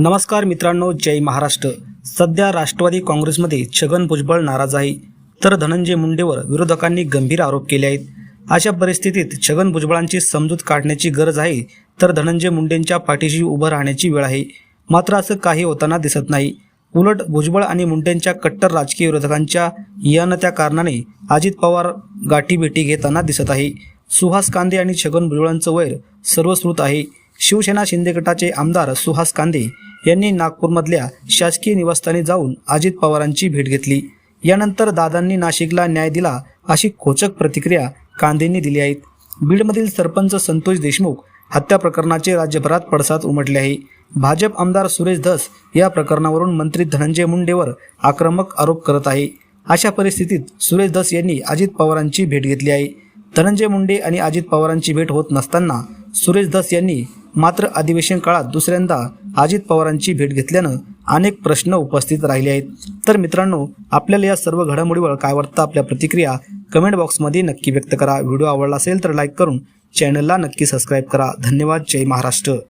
नमस्कार मित्रांनो जय महाराष्ट्र. सध्या राष्ट्रवादी काँग्रेसमध्ये छगन भुजबळ नाराज आहे. तर धनंजय मुंडेवर विरोधकांनी गंभीर आरोप केले आहेत. अशा परिस्थितीत छगन भुजबळांची समजूत काढण्याची गरज आहे तर धनंजय मुंडेंच्या पाठीशी उभं राहण्याची वेळ आहे. मात्र असं काही होताना दिसत नाही. उलट भुजबळ आणि मुंडेंच्या कट्टर राजकीय विरोधकांच्या या न त्या कारणाने अजित पवार गाठीभेटी घेताना दिसत आहे. सुहास कांदे आणि छगन भुजबळांचं वैर सर्वश्रुत आहे. शिवसेना शिंदे गटाचे आमदार सुहास कांदे यांनी नागपूरमधल्या शासकीय निवासस्थानी जाऊन अजित पवारांची भेट घेतली. यानंतर दादांनी नाशिकला न्याय दिला अशी खोचक प्रतिक्रिया कांदेंनी दिली आहेत बीडमधील सरपंच संतोष देशमुख हत्या प्रकरणाचे राज्यभरात पडसाद उमटले आहे. भाजप आमदार सुरेश धस या प्रकरणावरून मंत्री धनंजय मुंडेवर आक्रमक आरोप करत आहे. अशा परिस्थितीत सुरेश धस यांनी अजित पवारांची भेट घेतली आहे. धनंजय मुंडे आणि अजित पवारांची भेट होत नसताना सुरेश धस यांनी मात्र अधिवेशन काळात दुसऱ्यांदा अजित पवारांची भेट घेतल्यानं अनेक प्रश्न उपस्थित राहिले आहेत. तर मित्रांनो आपल्याला या सर्व घडामोडीवर काय वाटतं? आपल्या प्रतिक्रिया कमेंट बॉक्समध्ये नक्की व्यक्त करा. व्हिडिओ आवडला असेल तर लाईक करून चॅनलला नक्की सबस्क्राईब करा. धन्यवाद. जय महाराष्ट्र.